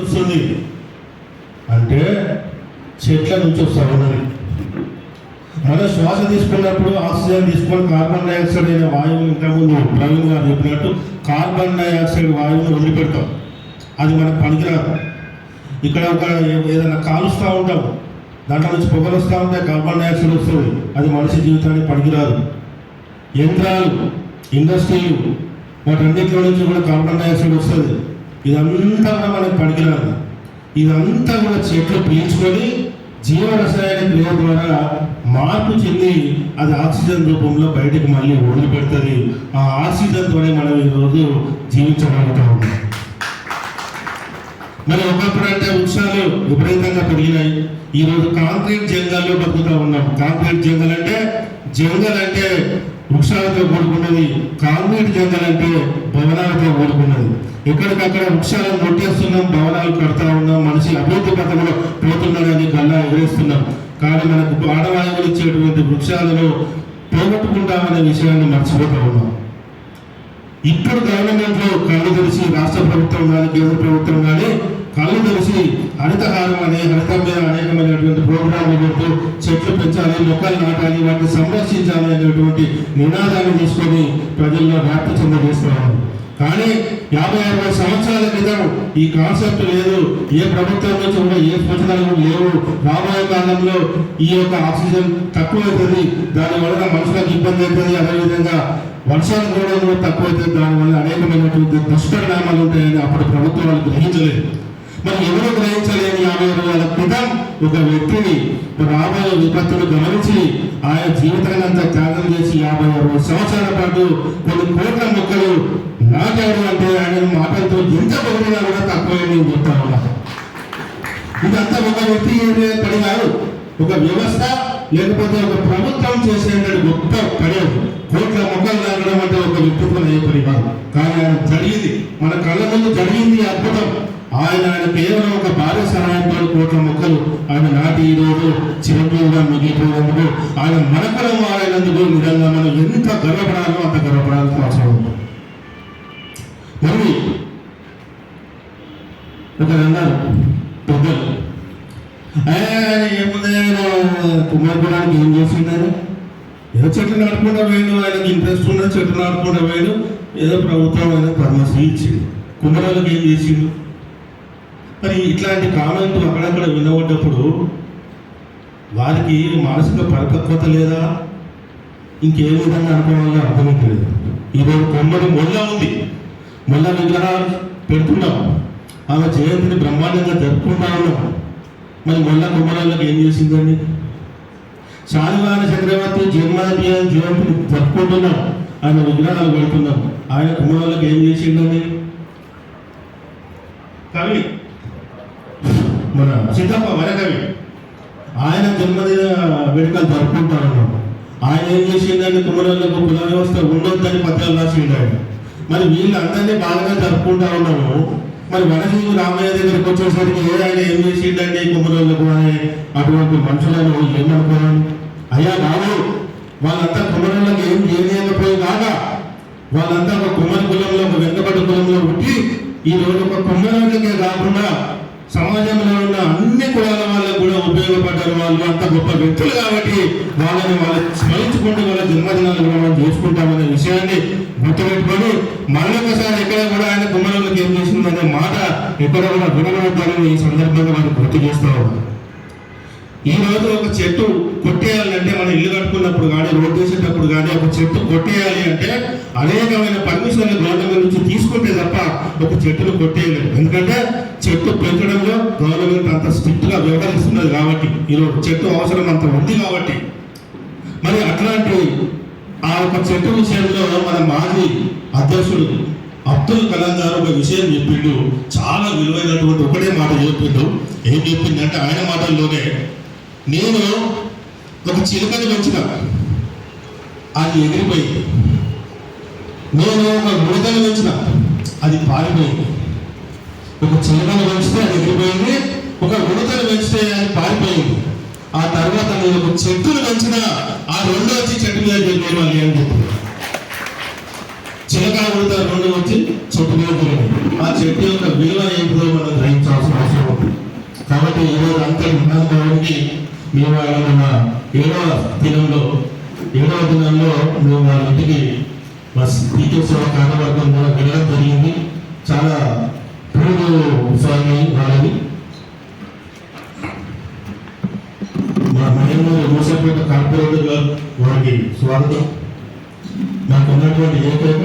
వస్తుంది. అంటే చెట్ల నుంచి వస్తా ఉన్నది మన శ్వాస తీసుకున్నప్పుడు ఆక్సిజన్ తీసుకొని కార్బన్ డైఆక్సైడ్ అనే వాయువు ఇంతకుముందు ప్రవీణ్ గారు చెప్పినట్టు కార్బన్ డైఆక్సైడ్ వాయువుని వదిలిపెడతాం. అది మనకు పనికిరాదు. ఇక్కడ ఒక ఏదైనా కాలుస్తూ ఉంటాం. దాంట్లో నుంచి పొగలు వస్తూ ఉంటాయి కార్బన్ డైఆక్సైడ్ వస్తుంది. అది మనిషి జీవితానికి పనికిరాదు. యంత్రాలు ఇండస్ట్రీలు వాటన్నిటిలో నుంచి కూడా కార్బన్ డైఆక్సైడ్ వస్తుంది. ఇదంతా కూడా మనకు పనికిరాదు. ఇదంతా కూడా చెట్లు పీల్చుకొని జీవ రసాయన క్రియ ద్వారా మార్పు చెంది అది ఆక్సిజన్ రూపంలో బయటకు మళ్ళీ వదిలిపెడుతుంది. ఆ ఆక్సిజన్తోనే మనం ఈరోజు జీవించగలుగుతాము మరి ఒకప్పుడు అంటే వృక్షాలు విపరీతంగా పెరిగినాయి. ఈరోజు కాంక్రీట్ జంగల్లో బతుకుతా ఉన్నాం. కాంక్రీట్ జంగల్ అంటే జంగల్ అంటే వృక్షాలతో కూడుకున్నది. కాంక్రీట్ జంగల్ అంటే భవనాలతో కూడుకున్నది. ఎక్కడికక్కడ వృక్షాలను కొట్టేస్తున్నాం భవనాలు కడతా ఉన్నాం మనిషి అభివృద్ధి పథంలో పోతున్నాడని గల్లా ఎగరేస్తున్నాం. కానీ మనకు ఆడవాయువులు ఇచ్చేటువంటి వృక్షాలను పోగొట్టుకుంటామనే విషయాన్ని మర్చిపోతా ఉన్నాం. ఇప్పుడు గవర్నమెంట్లో కళ్ళు తెరిచి రాష్ట్ర ప్రభుత్వం కానీ కేంద్ర ప్రభుత్వం కానీ కళ్ళు తెరిచి హరితహారం అనే హరితం మీద అనేకమైనటువంటి ప్రోగ్రాంలు పెడుతూ చెట్లు పెంచాలి మొక్కలు నాటాలి వాటిని సంరక్షించాలి అనేటువంటి నినాదాన్ని తీసుకొని ప్రజల్లో వ్యాప్తి చెందజేస్తున్నారు. కానీ యాభై అరవై సంవత్సరాల క్రితం ఈ కాన్సెప్ట్ లేదు. ఏ ప్రభుత్వం నుంచి కూడా ఏ సూచనలు లేవు. రాబోయే కాలంలో ఈ యొక్క ఆక్సిజన్ తక్కువ అవుతుంది దాని వలన మనుషులకు ఇబ్బంది అవుతుంది అదేవిధంగా వర్షాలు కూడా తక్కువ అవుతుంది దానివల్ల అనేకమైనటువంటి దుష్పరిణామాలు ఉంటాయని అప్పటి ప్రభుత్వాలు గ్రహించలేదు. మనం ఎవరు గ్రహించలేని యాభై రోజుల క్రితం ఒక వ్యక్తిని రాబోయే విపత్తులు గమనించి ఆయన జీవితాన్ని అంతా త్యాగం చేసి యాభై ఆరు సంవత్సరాల పాటు కొన్ని కోట్ల మొక్కలు నాటాడు అంటే ఆయన మాటలతో ఎంత పొగిడినా కూడా తక్కువే నేను చెప్తా ఉన్నా. ఇదంతా ఒక వ్యక్తి పని కాదు. ఒక వ్యవస్థ లేకపోతే ఒక ప్రభుత్వం చేసేటువంటి గొప్ప పని కోట్ల మొక్కలు నాటడం అంటే ఒక వ్యక్తిత్వం అయ్యే పని కాదు. కానీ ఆయన జరిగింది. మన కళ్ళ ముందు జరిగింది అద్భుతం. ఆయన ఆయన కేవలం ఒక భార్య సహాయంతో కోట్ల మొక్కలు ఆయన నాటి ఈ రోజు చిరంజీవిగా మిగిలిపోయినందుకు ఆయన మనకులం వాడైనందుకు నిజంగా మనం ఎంత గర్వపడాలో అంత గర్వపడాల్సిన అవసరం ఉంది. మరి అన్నారు పెద్దలు. ఆయన ఏముంది ఆయన ఏం చేస్తున్నారు ఏదో చెట్లు నాటుకుంటా పోయాడు ఆయనకి ఇంట్రెస్ట్ ఉన్నది చెట్లు నాటుకుంటా పోయాడు ఏదో ప్రభుత్వం ఆయన పర్మశ్రీ ఇచ్చింది కుమారాలకు ఏం చేసిండు? మరి ఇట్లాంటి కామెంట్లు అక్కడక్కడ వినబడ్డప్పుడు వారికి మానసిక పరిపక్వత లేదా ఇంకే విధంగా అనుకోవాలో అర్థమవుతలేదు ఈరోజు కొమ్మడి మొల్ల ఉంది. మొల్ల విగ్రహాలు పెడుతున్నాం. ఆమె జయంతిని బ్రహ్మాండంగా జరుపుకుంటా ఉన్నాం. మరి మొల్ల కుమ్మరాళ్ళకి ఏం చేసిందండి? శాలివాన చక్రవర్తి జన్మాది జయంతిని జరుపుకుంటున్నాం. ఆయన విగ్రహాలు పెడుతున్నాం. ఆయన కుమారులకు ఏం చేసిందండి కవి మన సిద్ధప్ప వరకవి. ఆయన జన్మదిన వేడుకలు జరుపుకుంటా ఉన్నాం ఆయన ఏం చేసిందంటే కుమ్మరాళ్ళకు కుల వ్యవస్థ ఉండొద్దని పత్రాలు రాసిండు ఆయన మరి వీళ్ళందరినీ బాగా జరుపుకుంటా ఉన్నాము మరి వనజీవి రామయ్య దగ్గరికి వచ్చేసరికి ఏ ఆయన ఏం చేసిండండి కుమ్మరాళ్ళకు అని అటువంటి మనుషులను ఏమనుకోవాలి అయ్యా బాబు వాళ్ళంతా కుమరులకు ఏం చేయలేకపోయి కాగా వాళ్ళంతా ఒక కుమ్మరి కులంలో ఒక వెంకబడి కులంలో పుట్టి ఈ రోజు ఒక కుమ్మరాళ్ళకే కాకుండా సమాజంలో ఉన్న అన్ని కులాల వాళ్ళకు కూడా ఉపయోగపడ్డారు వాళ్ళు అంత గొప్ప వ్యక్తులు కాబట్టి వాళ్ళని వాళ్ళు స్మరించుకుంటూ వాళ్ళ జన్మదినాలు కూడా మనం చేసుకుంటామనే విషయాన్ని గుర్తుపెట్టుకొని మరొకసారి ఎక్కడ కూడా ఆయన కుమ్మరాళ్ళకి ఏం చేసిందనే మాట ఎక్కడ కూడా వినబడతారని ఈ సందర్భంగా మనం గుర్తు చేస్తూ ఉన్నాం. ఈ రోజు ఒక చెట్టు కొట్టేయాలంటే మనం ఇల్లు కట్టుకున్నప్పుడు కానీ రోడ్డు వేసేటప్పుడు కానీ ఒక చెట్టు కొట్టేయాలి అంటే అనేకమైన పర్మిషన్లు గవర్నమెంట్ నుంచి తీసుకుంటే తప్ప ఒక చెట్టును కొట్టేయలేదు. ఎందుకంటే చెట్టు పెంచడంలో గవర్నమెంట్ అంత స్ట్రిక్ట్గా వ్యవహరిస్తున్నది కాబట్టి ఈరోజు చెట్టు అవసరం అంత ఉంది కాబట్టి. మరి అట్లాంటి ఆ ఒక చెట్టు విషయంలో మన మాజీ అధ్యక్షుడు అబ్దుల్ కలాం గారు ఒక విషయం చెప్పిండు. చాలా విలువైనటువంటి ఒకటే మాట చెప్పిండు. ఏం చెప్పిందంటే ఆయన మాటల్లోనే నేను ఒక చిలుకని వచ్చిన అది ఎగిరిపోయింది నేను ఒక ముడతను పెంచిన. అది పారిపోయింది. ఒక చిలుకను పెంచితే అది ఎగిరిపోయింది. ఒక ఉడతను పెంచితే అది పారిపోయింది. ఆ తర్వాత నేను ఒక చెట్టును పెంచిన. ఆ రెండు వచ్చి చెట్టు మీద వెళ్ళేవాలి ఏం చెప్పింది చిలక ఉడత రెండు వచ్చి చెట్టు మీద తిరిగింది. ఆ చెట్టు యొక్క విలువ ఏంటో మనం గ్రహించాల్సిన అవసరం కాబట్టి ఈరోజు అంతటి కాబట్టి మేము ఆయన మన ఏడవ దినంలో ఏడవ దినంలో మేము వాళ్ళ ఇంటికి మా టీచర్స్ కార్యవర్గం కూడా వెళ్ళడం జరిగింది. చాలా పూర్వ స్వామి వాళ్ళని మా మహేంద్ర మూసపేట కార్పొరేటర్ గారు వారికి స్వాగతం. మాకు ఉన్నటువంటి ఏకైక